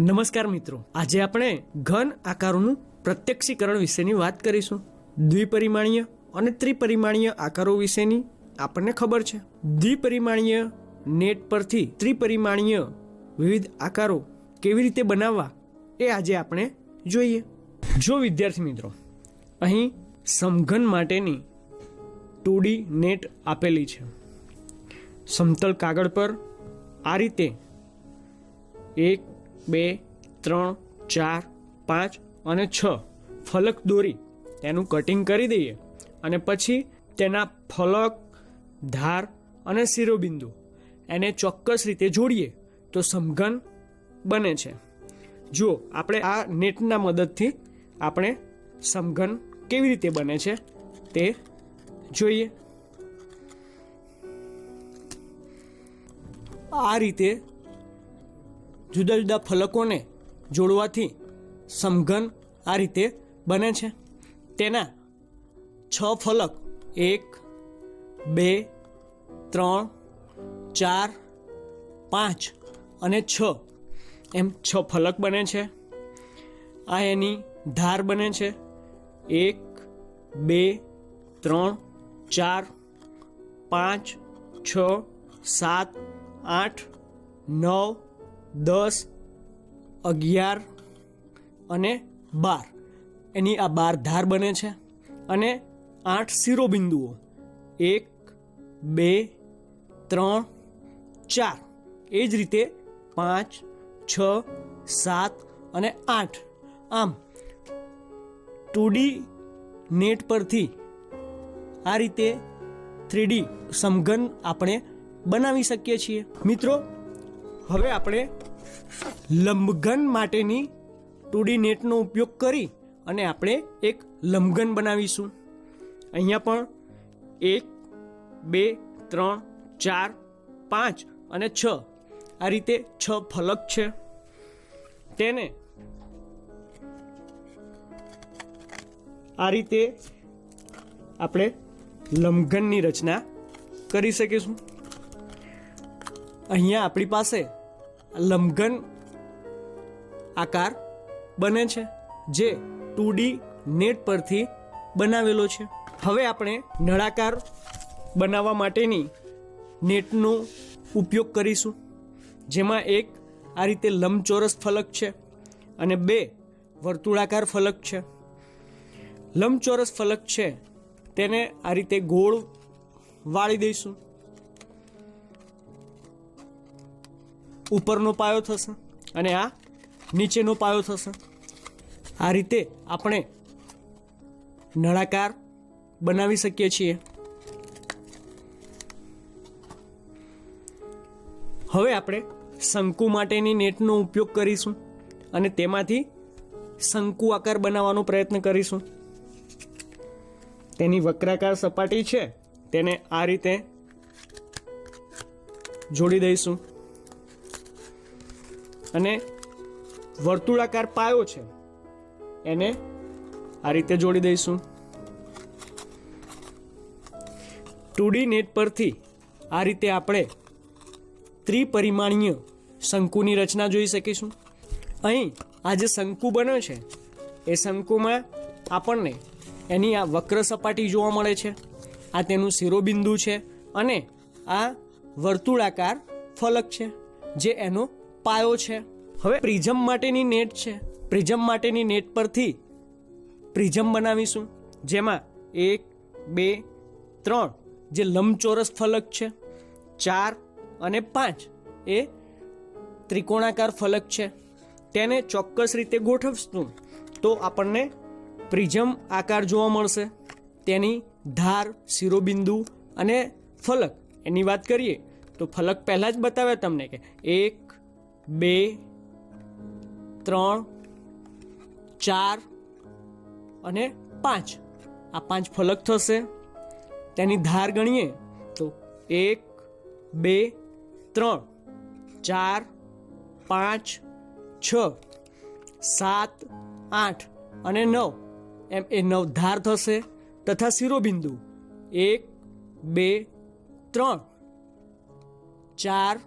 નમસ્કાર મિત્રો. આજે આપણે ઘન આકારોનું પ્રત્યક્ષીકરણ વિશેની વાત કરીશું. દ્વિપરિમાણીય અને ત્રિપરિમાણીય આકારો વિશેની આપણને ખબર છે. દ્વિપરિમાણીય નેટ પરથી ત્રિપરિમાણીય વિવિધ આકારો કેવી રીતે બનાવવા એ આજે આપણે જોઈએ. જો વિદ્યાર્થી મિત્રો, અહીં સમઘન માટેની ટુડી નેટ આપેલી છે. સમતલ કાગળ પર આ રીતે એક બે, ત્રણ, ચાર, પાંચ અને છ. ફલક દોરી, તેનું કટિંગ કરી દઈએ અને પછી તેના ફલક, ધાર અને શિરોબિંદુ એને ચોક્કસ રીતે જોડીએ તો સમઘન બને છે. જો આપણે આ નેટના મદદથી આપણે સમઘન કેવી રીતે બને છે તે જોઈએ. આ રીતે જુદા જુદા ફલકોને જોડવાથી સમઘન આ રીતે બને છે. તેના છ ફલક, એક, બે, ત્રણ, ચાર, પાંચ અને છ એમ છ ફલક બને છે. આ એની ધાર બને છે. એક, બે, ત્રણ, ચાર, પાંચ, છ, સાત, આઠ, નવ દસ, અગિયાર અને બાર. એની આ બાર ધાર બને છે અને આઠ શિરોબિંદુઓ. એક, બે, ત્રણ, ચાર. એ જ રીતે પાંચ, છ, સાત અને આઠ. આમ ટુ નેટ પરથી આ રીતે થ્રીડી સમઘન આપણે બનાવી શકીએ છીએ. મિત્રો, હવે આપણે લંબઘન માટેની ટુડી નેટનો ઉપયોગ કરી અને આપણે એક લંબઘન બનાવીશું. અહીંયા પણ એક, બે, ત્રણ, ચાર, પાંચ અને છ. આ રીતે છ ફલક છે. તેને આ રીતે આપણે લંબઘનની રચના કરી શકીશું. અહીંયા આપણી પાસે લંબઘન આકાર બને છે, જે ટુ ડી નેટ પરથી બનાવેલો છે. હવે આપણે નળાકાર બનાવવા માટેની નેટનો ઉપયોગ કરીશું, જેમાં એક આ રીતે લંબચોરસ ફલક છે અને બે વર્તુળાકાર ફલક છે. લંબચોરસ ફલક છે, તેને આ રીતે ગોળ વાળી દઈશું. ઉપરનો પાયો થશે અને આ નીચેનો પાયો થશે. આ રીતે આપણે નળાકાર બનાવી શકીએ છીએ. હવે આપણે શંકુ માટેની નેટનો ઉપયોગ કરીશું અને તેમાંથી શંકુ આકાર બનાવવાનો પ્રયત્ન કરીશું. તેની વક્રાકાર સપાટી છે, તેને આ રીતે જોડી દઈશું. અને વર્તુળાકાર પાયો છે. એને આ રીતે જોડી દઈશું. ટુ નેટ પરથી આ રીતે આપણે ત્રિપરિમાણીય શંકુની રચના જોઈ શકીશું. અહીં આ જે શંકુ બન્યો છે, એ શંકુમાં આપણને એની આ વક્ર સપાટી જોવા મળે છે. આ તેનું શિરોબિંદુ છે અને આ વર્તુળાકાર ફલક છે, જે એનો પાયો છે. હવે પ્રિઝમ માટેની નેટ છે. પ્રિઝમ માટેની નેટ પરથી પ્રિઝમ બનાવીશું. જેમાં એક, બે, ત્રણ જે લંબચોરસ ફલક છે, ચાર અને પાંચ એ ત્રિકોણાકાર ફલક છે. તેને ચોક્કસ રીતે ગોઠવશું તો આપણને પ્રિઝમ આકાર જોવા મળશે. તેની ધાર, શિરોબિંદુ અને ફલક. એની વાત કરીએ તો ફલક પહેલાં જ બતાવ્યા તમને કે એક બે, ત્રણ, ચાર અને પાંચ. આ પાંચ ફલક થશે. તેની ધાર ગણીએ તો એક, બે, ત્રણ. ચાર, પાંચ, છ, સાત, આઠ અને નવ. એમ એ નવ ધાર થશે તથા શિરોબિંદુ એક, બે, ત્રણ. ચાર,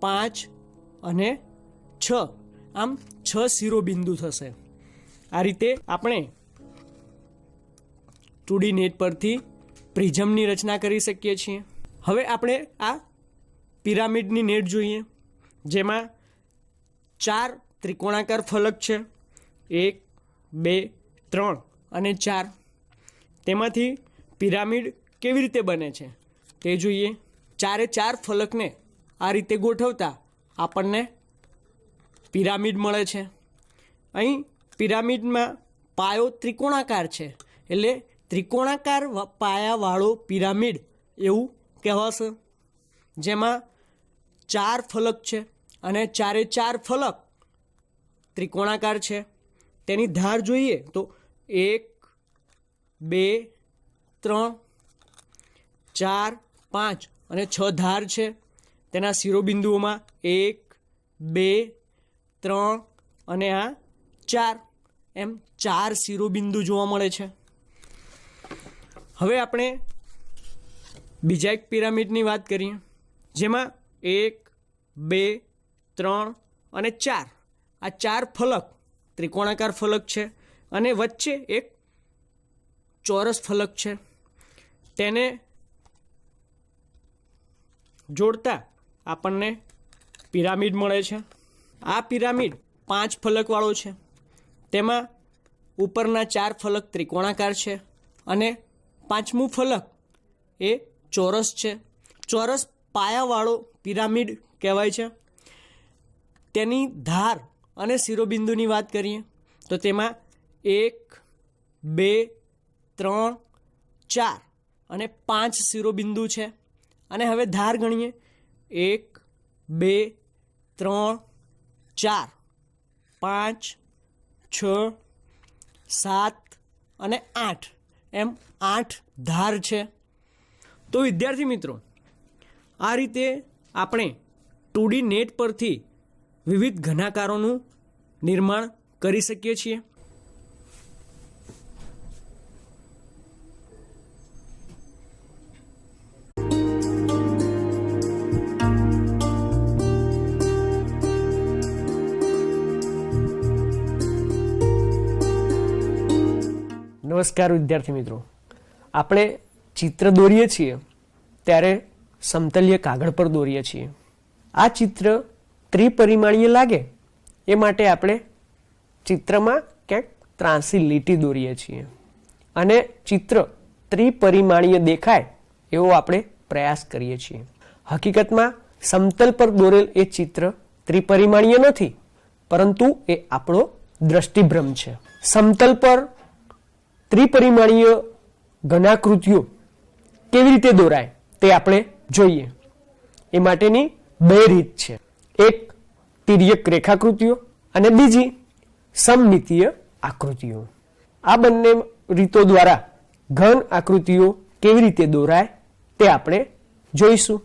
પાંચ અને છ. આમ છ શિરોબિંદુ થશે. આ રીતે આપણે ટુડી નેટ પરથી પ્રિઝમની રચના કરી શકીએ છીએ. હવે આપણે આ પિરામિડની નેટ જોઈએ, જેમાં ચાર ત્રિકોણાકાર ફલક છે. એક, બે, ત્રણ અને ચાર. તેમાંથી પિરામિડ કેવી રીતે બને છે તે જોઈએ. ચારે ચાર ફલકને આ રીતે ગોઠવતા આપણને પિરામિડ મળે છે. અહીં પિરામિડમાં પાયો ત્રિકોણાકાર છે. એટલે ત્રિકોણાકાર પાયાવાળો પિરામિડ એવું કહેવાશે. જેમાં ચાર ફલક છે અને ચારે ચાર ફલક ત્રિકોણાકાર છે. તેની ધાર જોઈએ તો એક, બે, ત્રણ, ચાર, પાંચ અને છ ધાર છે. તેના શિરોબિંદુઓમાં એક, બે, ત્રણ અને આ ચાર. એમ ચાર શિરોબિંદુ જોવા મળે છે. હવે આપણે બીજા એક પિરામિડની વાત કરીએ, જેમાં એક, બે, ત્રણ અને ચાર. આ ચાર ફલક ત્રિકોણાકાર ફલક છે અને વચ્ચે એક ચોરસ ફલક છે. તેને જોડતા આપણને પિરામિડ મળે છે. આ પિરામિડ પાંચ ફલકવાળો છે. તેમાં ઉપરના ચાર ફલક ત્રિકોણાકાર છે અને પાંચમું ફલક એ ચોરસ છે. ચોરસ પાયાવાળો પિરામિડ કહેવાય છે. તેની ધાર અને શિરોબિંદુની વાત કરીએ તો તેમાં એક, બે, ત્રણ, ચાર અને પાંચ શિરોબિંદુ છે. અને હવે ધાર ગણીએ એક, બે, ત્રણ, ચાર, પાંચ, છ, સાત અને આઠ. એમ આઠ ધાર છે. તો વિદ્યાર્થી મિત્રો, આ રીતે આપણે ટુડી નેટ પરથી વિવિધ ઘનાકારોનું નિર્માણ કરી શકીએ છીએ. નમસ્કાર વિદ્યાર્થી મિત્રો. આપણે ચિત્ર દોરીએ છીએ, ત્યારે સમતલીય કાગળ પર દોરીએ છીએ. આ ચિત્ર ત્રિપરિમાણીય લાગે, એ માટે આપણે ચિત્રમાં ક્યાંક ત્રાંસી લીટી દોરીએ છીએ. અને ચિત્ર ત્રિપરિમાણીય દેખાય, એવો આપણે પ્રયાસ કરીએ છીએ. હકીકતમાં, સમતલ પર દોરેલ એ ચિત્ર ત્રિપરિમાણીય નથી, પરંતુ એ આપણો દ્રષ્ટિભ્રમ છે. સમતલ પર ત્રિપરિમાણીય ઘનાકૃતિઓ કેવી રીતે દોરાય તે આપણે જોઈએ. એ માટેની બે રીત છે. એક તિર્યક રેખાકૃતિઓ અને બીજી સમમિતીય આકૃતિઓ. આ બંને રીતો દ્વારા ઘન આકૃતિઓ કેવી રીતે દોરાય તે આપણે જોઈશું.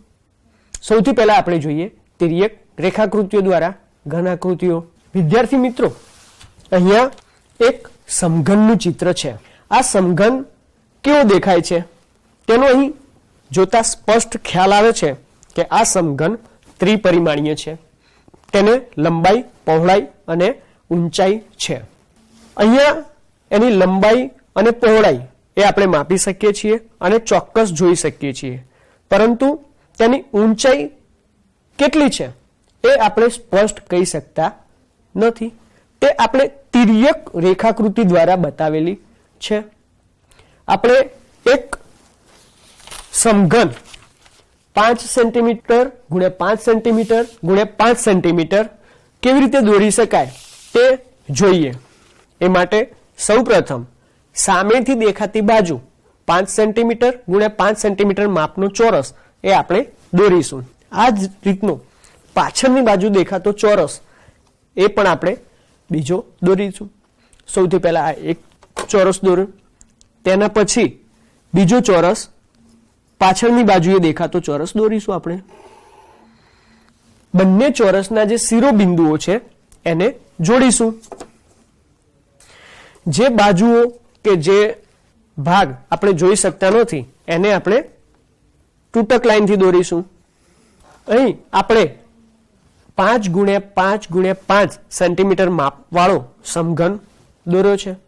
સૌથી પહેલા આપણે જોઈએ તિર્યક રેખાકૃતિઓ દ્વારા ઘન આકૃતિઓ વિદ્યાર્થી મિત્રો, અહીંયા એક સમઘનનું ચિત્ર છે. આ સમઘન કેવો દેખાય છે? તેનો અહીં જોતા સ્પષ્ટ ખ્યાલ આવે છે કે આ સમઘન ત્રિપરિમાણીય છે. તેને લંબાઈ, પહોળાઈ અને ઊંચાઈ છે. અહીંયા એની લંબાઈ અને પહોળાઈ એ આપણે માપી શકીએ છીએ અને ચોક્કસ જોઈ શકીએ છીએ. પરંતુ તેની ઊંચાઈ કેટલી છે એ આપણે સ્પષ્ટ કહી શકતા નથી. તે આપણે તિર્યક રેખાકૃતિ દ્વારા બતાવેલી છે. આપણે એક સમઘન પાંચ સેન્ટીમીટર ગુણ્યા પાંચ સેન્ટીમીટર ગુણ્યા પાંચ સેન્ટીમીટર કેવી રીતે દોરી શકાય તે જોઈએ. એ માટે સૌપ્રથમ સામેથી દેખાતી બાજુ પાંચ સેન્ટીમીટર ગુણ્યા પાંચ સેન્ટીમીટર માપનો ચોરસ એ આપણે દોરીશું. આ જ રીતનો પાછળની બાજુ દેખાતો ચોરસ એ પણ આપણે બીજો દોરીશું. સૌથી પહેલા આ એક ચોરસ દોર્યો તેના પછી બીજો ચોરસ, પાછળની બાજુએ દેખાતો ચોરસ દોરીશું આપણે. બંને ચોરસના જે શિરોબિંદુઓ છે, એને જોડીશું. જે બાજુઓ કે જે ભાગ આપણે જોઈ શકતા નથી, એને આપણે તૂટક લાઈનથી દોરીશું. અહીં આપણે પાંચ ગુણ્યા પાંચ ગુણ્યા પાંચ સેન્ટીમીટર માપવાળો સમઘન દોર્યો છે.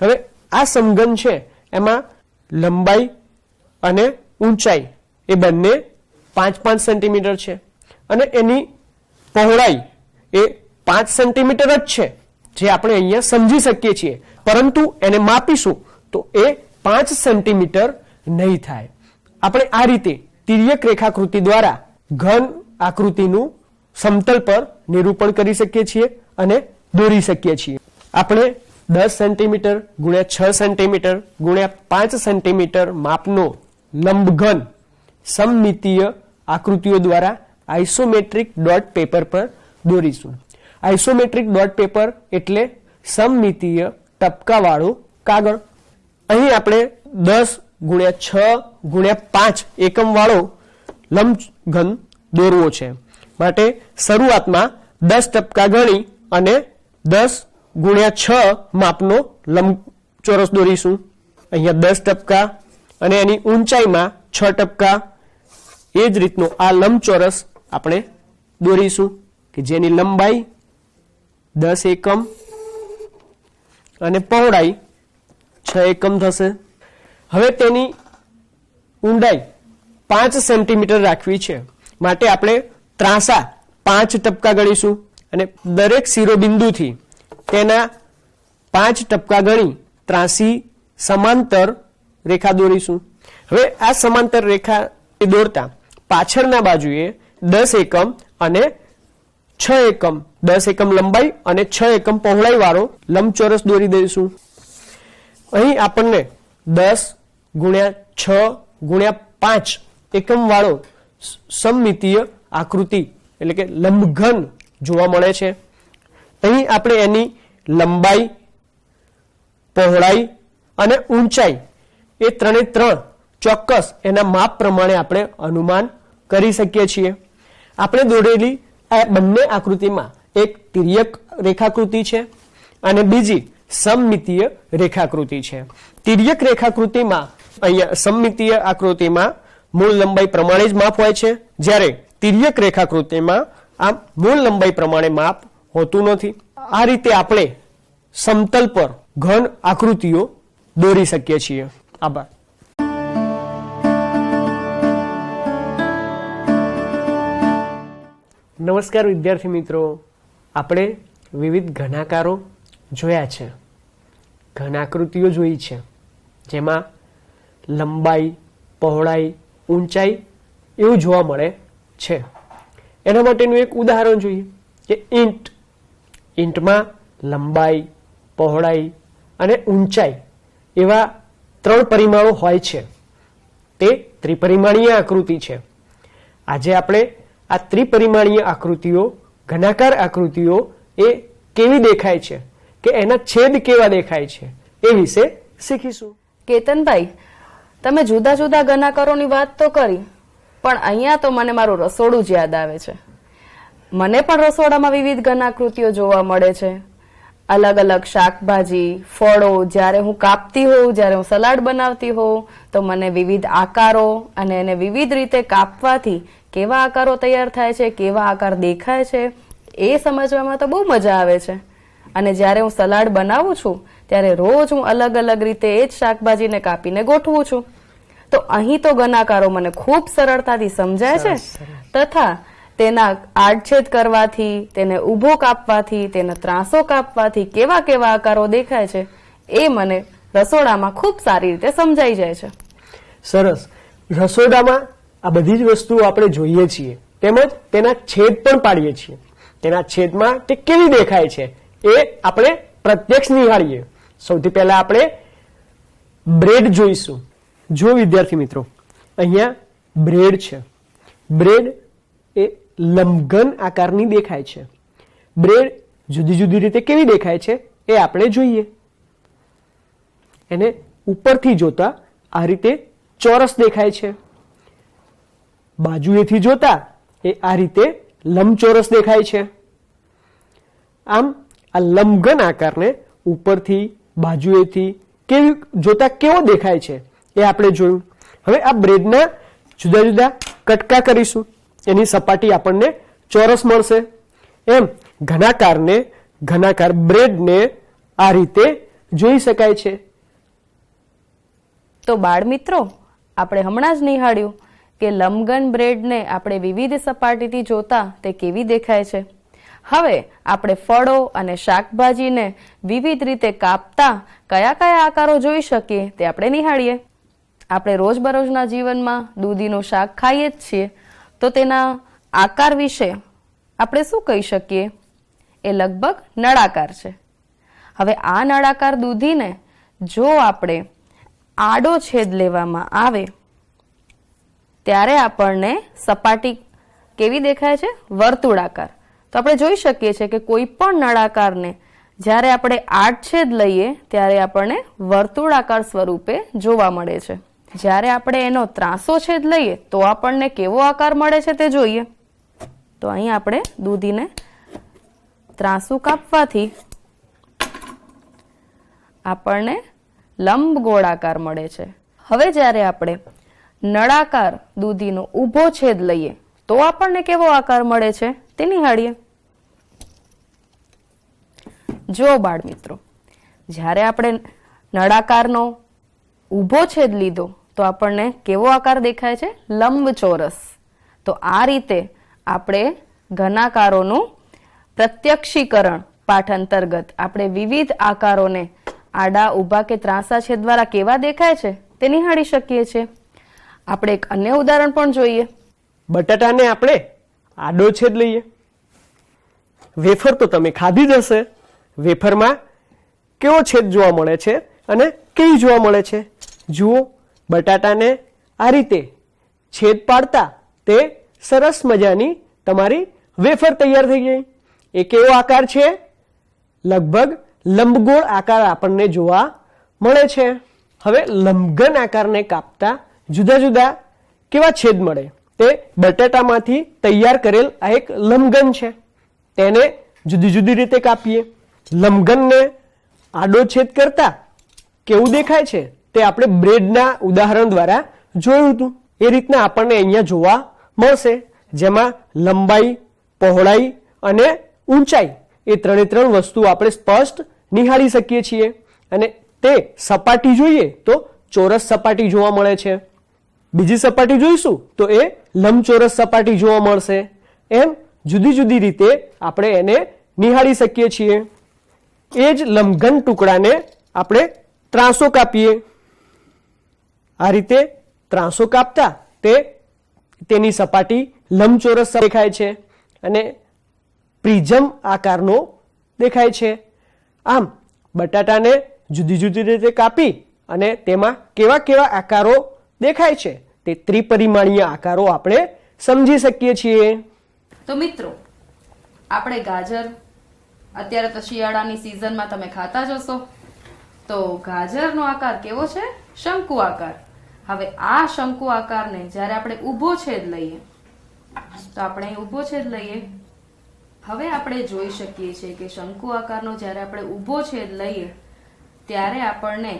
હવે આ સમઘન છે, એમાં લંબાઈ અને ઊંચાઈ એ બંને પાંચ પાંચ સેન્ટીમીટર છે. અને એની પહોળાઈ એ પાંચ સેન્ટીમીટર જ છે, જે આપણે અહીંયા સમજી શકીએ છીએ. પરંતુ એને માપીશું તો એ પાંચ સેન્ટીમીટર નહીં થાય. આપણે આ રીતે તિર્યક રેખાકૃતિ દ્વારા ઘન આકૃતિનું સમતલ પર નિરૂપણ કરી શકીએ છીએ અને દોરી શકીએ છીએ. આપણે દસ સેન્ટીમીટર ગુણ્યા છ સેન્ટીમીટર ગુણ્યા પાંચ સેન્ટીમીટર માપનો લંબઘન સમમિતીય આકૃતિઓ દ્વારા આઇસોમેટ્રિક ડોટ પેપર પર દોરીશું. આઇસોમેટ્રિક ડોટ પેપર એટલે સમમિતીય ટપકાવાળું કાગળ. અહીં આપણે દસ ગુણ્યા છ ગુણ્યા પાંચ એકમવાળો લંબઘન દોરવો છે. માટે શરૂઆતમાં દસ ટપકા ગણી અને દસ ગુણ્યા છ માપનો લંબચોરસ દોરીશું. અહીંયા દસ ટપકા અને એની ઊંચાઈમાં છ ટપકા. એ જ રીતનો આ લંબચોરસ આપણે દોરીશું કે જેની લંબાઈ દસ એકમ અને પહોળાઈ છ એકમ થશે. હવે તેની ઊંડાઈ પાંચ સેન્ટીમીટર રાખવી છે. માટે આપણે ત્રાંસા પાંચ ટપકા ગણીશું અને દરેક શિરોબિંદુથી તેના પાંચ ટપકા ગણી ત્રાસી સમાંતર રેખા દોરીશું. હવે આ સમાંતર રેખા દોરતા પાછળના બાજુએ દસ એકમ અને છ એકમ, દસ એકમ લંબાઈ અને છ એકમ પહોળાઈ વાળો લંબચોરસ દોરી દઈશું. અહીં આપણને દસ ગુણ્યા છ ગુણ્યા પાંચ એકમ વાળો સમમિતીય આકૃતિ એટલે કે લંબઘન જોવા મળે છે. અહીં આપણે એની લંબાઈ, પહોળાઈ અને ઊંચાઈ એ ત્રણે ત્રણ ચોક્કસ એના માપ પ્રમાણે આપણે અનુમાન કરી શકીએ છીએ. આપણે દોરેલી આ બંને આકૃતિમાં એક તિર્યક રેખાકૃતિ છે અને બીજી સમમિતીય રેખાકૃતિ છે. તિર્યક રેખાકૃતિમાં અહીંયા સમમિતીય આકૃતિમાં મૂળ લંબાઈ પ્રમાણે જ માપ હોય છે. જ્યારે તિર્યક રેખાકૃતિમાં આ મૂળ લંબાઈ પ્રમાણે માપ હોતું નથી. આ રીતે આપણે સમતલ પર ઘન આકૃતિઓ દોરી શકીએ છીએ. આભાર. નમસ્કાર વિદ્યાર્થી મિત્રો. આપણે વિવિધ ઘનાકારો જોયા છે. ઘનાકૃતિઓ જોઈ છે. જેમાં લંબાઈ, પહોળાઈ, ઊંચાઈ એવું જોવા મળે છે. એના માટેનું એક ઉદાહરણ જોઈએ કે ઈંટ. ઈંટમાં લંબાઈ, પહોળાઈ અને ઊંચાઈ એવા ત્રણ પરિમાણો હોય છે. તે ત્રિપરિમાણીય આકૃતિ છે. આજે આપણે આ ત્રિપરિમાણીય આકૃતિઓ ઘનાકાર આકૃતિઓ એ કેવી દેખાય છે કે એના છેદ કેવા દેખાય છે એ વિશે શીખીશું. કેતનભાઈ, તમે જુદા જુદા ગનાકારોની વાત તો કરી, પણ અહીંયા તો મને મારું રસોડું જ યાદ આવે છે. મને પણ રસોડામાં વિવિધ કૃતિઓ જોવા મળે છે. અલગ અલગ શાકભાજી ફળો જ્યારે હું કાપતી હોઉં જ્યારે હું સલાડ બનાવતી હોઉં તો મને વિવિધ આકારો અને એને વિવિધ રીતે કાપવાથી કેવા આકારો તૈયાર થાય છે કેવા આકાર દેખાય છે એ સમજવામાં તો બહુ મજા આવે છે. અને જ્યારે હું સલાડ બનાવું છું ત્યારે રોજ હું અલગ અલગ રીતે એ જ શાકભાજીને કાપીને ગોઠવું છું. તો અહીં તો ગનાકારો મને ખૂબ સરળતાથી સમજાય છે. તથા તેના આડછેદ કરવાથી, તેને ઊભો કાપવાથી, તેના ત્રાસો કાપવાથી કેવા કેવા આકારો દેખાય છે, એ મને રસોડામાં ખૂબ સારી રીતે સમજાઈ જાય છે. સરસ. રસોડામાં આ બધી જ વસ્તુઓ આપણે જોઈએ છીએ. તેમજ તેના છેદ પણ પાડીએ છીએ. તેના છેદમાં તે કેવી દેખાય છે, એ આપણે પ્રત્યક્ષ નિહાળીએ. સૌથી પહેલા આપણે બ્રેડ જોઈશું. જો વિદ્યાર્થી મિત્રો, અહીંયા બ્રેડ છે. બ્રેડ એ લંબઘન આકારની દેખાય છે. બ્રેડ જુદી જુદી રીતે કેવી દેખાય છે એ આપણે જોઈએ. એને ઉપરથી જોતા આ રીતે ચોરસ દેખાય છે. બાજુએથી જોતા એ આ રીતે લંબચોરસ દેખાય છે. આમ આ લંબઘન આકારને ઉપરથી, બાજુએથી કેવી જોતા કેવો દેખાય છે એ આપણે જોયું. હવે આ બ્રેડના જુદા જુદા કટકા કરીશું. એની સપાટી આપણને ચોરસ મળશે. એમ, ઘનાકારને, ઘનાકાર બ્રેડને આ રીતે જોઈ શકાય છે. તો બાળ મિત્રો આપણે હમણાં જ નિહાળ્યું કે લંબગન બ્રેડને આપણે વિવિધ સપાટીથી જોતા તે કેવી દેખાય છે. હવે આપણે ફળો અને શાકભાજીને વિવિધ રીતે કાપતા કયા કયા આકારો જોઈ શકીએ તે આપણે નિહાળીએ. આપણે રોજબરોજના જીવનમાં દૂધીનું શાક ખાઈએ જ છીએ. તો તેના આકાર વિશે આપણે શું કહી શકીએ? એ લગભગ નળાકાર છે. હવે આ નળાકાર દૂધીને જો આપણે આડો છેદ લેવામાં આવે, ત્યારે આપણને સપાટી કેવી દેખાય છે? વર્તુળાકાર. તો આપણે જોઈ શકીએ છીએ કે કોઈ પણ નળાકારને જ્યારે આપણે આડછેદ લઈએ, ત્યારે આપણને વર્તુળાકાર સ્વરૂપે જોવા મળે છે. જ્યારે આપણે એનો ત્રાસો છેદ લઈએ, તો આપણને કેવો આકાર મળે છે તે જોઈએ. તો અહીં આપણે દૂધીને ત્રાસું કાપવાથી આપણને લંબ ગોળાકાર મળે છે. હવે જ્યારે આપણે નળાકાર દૂધીનો ઊભો છેદ લઈએ, તો આપણને કેવો આકાર મળે છે તે નિહાળીએ. જો બાળ મિત્રો, જ્યારે આપણે નળાકારનો ઊભો છેદ લીધો તો આપણને કેવો આકાર દેખાય છે? લંબચોરસ. તો આ રીતે આપણે ઘનાકારોનું પ્રત્યક્ષીકરણ પાઠ અંતર્ગત આપણે વિવિધ આકારોને આડા, ઊભા કે ત્રાંસા છેદ દ્વારા કેવા દેખાય છે તે નિહાળી શકીએ છીએ. આપણે એક અન્ય ઉદાહરણ પણ જોઈએ. બટાટાને આપણે આડો છેદ લઈએ. વેફર તો તમે ખાધી જ હશે. વેફરમાં કેવો છેદ જોવા મળે છે અને કેવી જોવા મળે છે? જુઓ, બટાટાને આ રીતે છેદ પાડતા તે સરસ મજાની તમારી વેફર તૈયાર થઈ ગઈ. એ કેવો આકાર છે? લગભગ લંબગોળ આકાર આપણને જોવા મળે છે. હવે લંબઘન આકારને કાપતા જુદા જુદા કેવા છેદ મળે? તે બટાટામાંથી તૈયાર કરેલ આ એક લંબઘન છે. તેને જુદી જુદી રીતે કાપીએ. લંબઘનને આડો છેદ કરતા કેવું દેખાય છે? તે આપણે બ્રેડના ઉદાહરણ દ્વારા જોયું હતું. એ રીતના આપણને અહીંયા જોવા મળશે. જેમાં લંબાઈ, પહોળાઈ અને ઊંચાઈ એ ત્રણે ત્રણ વસ્તુ આપણે સ્પષ્ટ નિહાળી શકીએ છીએ. અને તે સપાટી જોઈએ તો ચોરસ સપાટી જોવા મળે છે. બીજી સપાટી જોઈશું તો એ લંબચોરસ સપાટી જોવા મળશે. એમ જુદી જુદી રીતે આપણે એને નિહાળી શકીએ છીએ. એ જ લંબઘન ટુકડાને આપણે ત્રાસો કાપીએ. આ રીતે ત્રાસો કાપતા તે તેની સપાટી લંબચોરસ દેખાય છે અને પ્રિઝમ આકારનો દેખાય છે. આમ, બટાટાને જુદી જુદી રીતે કાપી અને તેમાં કેવા કેવા આકારો દેખાય છે તે ત્રિપરિમાણીય આકારો આપણે સમજી શકીએ છીએ. તો મિત્રો, આપણે ગાજર, અત્યારે તો શિયાળાની સિઝનમાં તમે ખાતા જ હશો. તો ગાજરનો આકાર કેવો છે? શંકુ આકાર. હવે આ શંકુ આકારને જ્યારે આપણે ઊભો છેદ લઈએ, તો આપણે ઊભો છેદ લઈએ. હવે આપણે જોઈ શકીએ છીએ કે શંકુ આકારનો જ્યારે આપણે ઊભો છેદ લઈએ, ત્યારે આપણને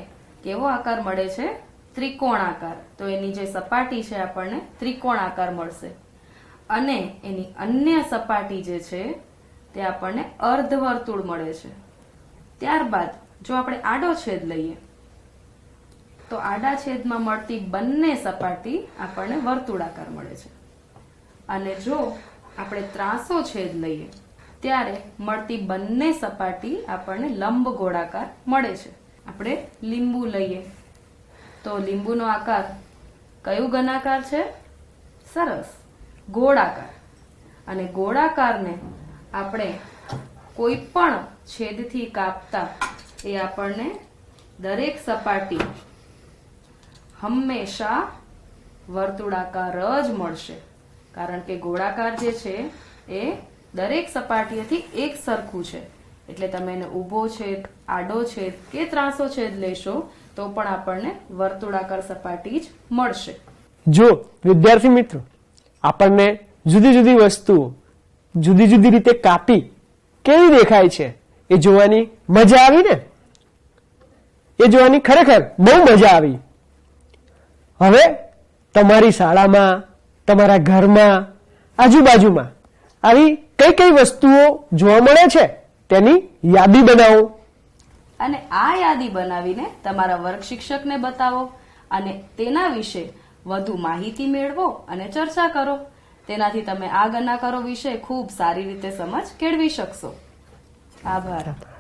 કેવો આકાર મળે છે? ત્રિકોણ આકાર. તો એની જે સપાટી છે આપણને ત્રિકોણ આકાર મળશે. અને એની અન્ય સપાટી જે છે, તે આપણને અર્ધવર્તુળ મળે છે. ત્યારબાદ જો આપણે આડો છેદ લઈએ તો આડા છેદમાં મળતી બંને સપાટી આપણને વર્તુળાકાર મળે છે. અને જો આપણે ત્રાસો છેદ લઈએ, ત્યારે મળતી બંને સપાટી આપણને લંબ ગોળાકાર મળે છે. આપણે લીંબુ લઈએ. તો લીંબુનો આકાર કયું ગણાકાર છે? સરસ. ગોળાકાર. અને ગોળાકારને આપણે કોઈ પણ છેદથી કાપતા એ આપણને દરેક સપાટી હંમેશા વર્તુળાકાર જ મળશે. કારણ કે ગોળાકાર જે છે, એ દરેક સપાટીએથી એક સરખું છે. એટલે તમે એને ઊભો છેદ, આડો છેદ કે ત્રાસો છેદ લેશો, તો પણ આપણને વર્તુળાકાર સપાટી જ મળશે. જો, વિદ્યાર્થી મિત્રો, આપણને જુદી જુદી વસ્તુઓ જુદી જુદી રીતે કાપી કેવી દેખાય છે, એ જોવાની મજા આવી ને? એ જોવાની ખરેખર બહુ મજા આવી. હવે તમારી શાળામાં, તમારા ઘરમાં, આજુબાજુમાં આવી કઈ કઈ વસ્તુઓ જોવા મળે છે તેની યાદી બનાવો. અને આ યાદી બનાવીને તમારા વર્ગ શિક્ષકને બતાવો અને તેના વિશે વધુ માહિતી મેળવો અને ચર્ચા કરો. તેનાથી તમે આ ગનાકરો વિશે ખૂબ સારી રીતે સમજ કેળવી શકશો. આભાર.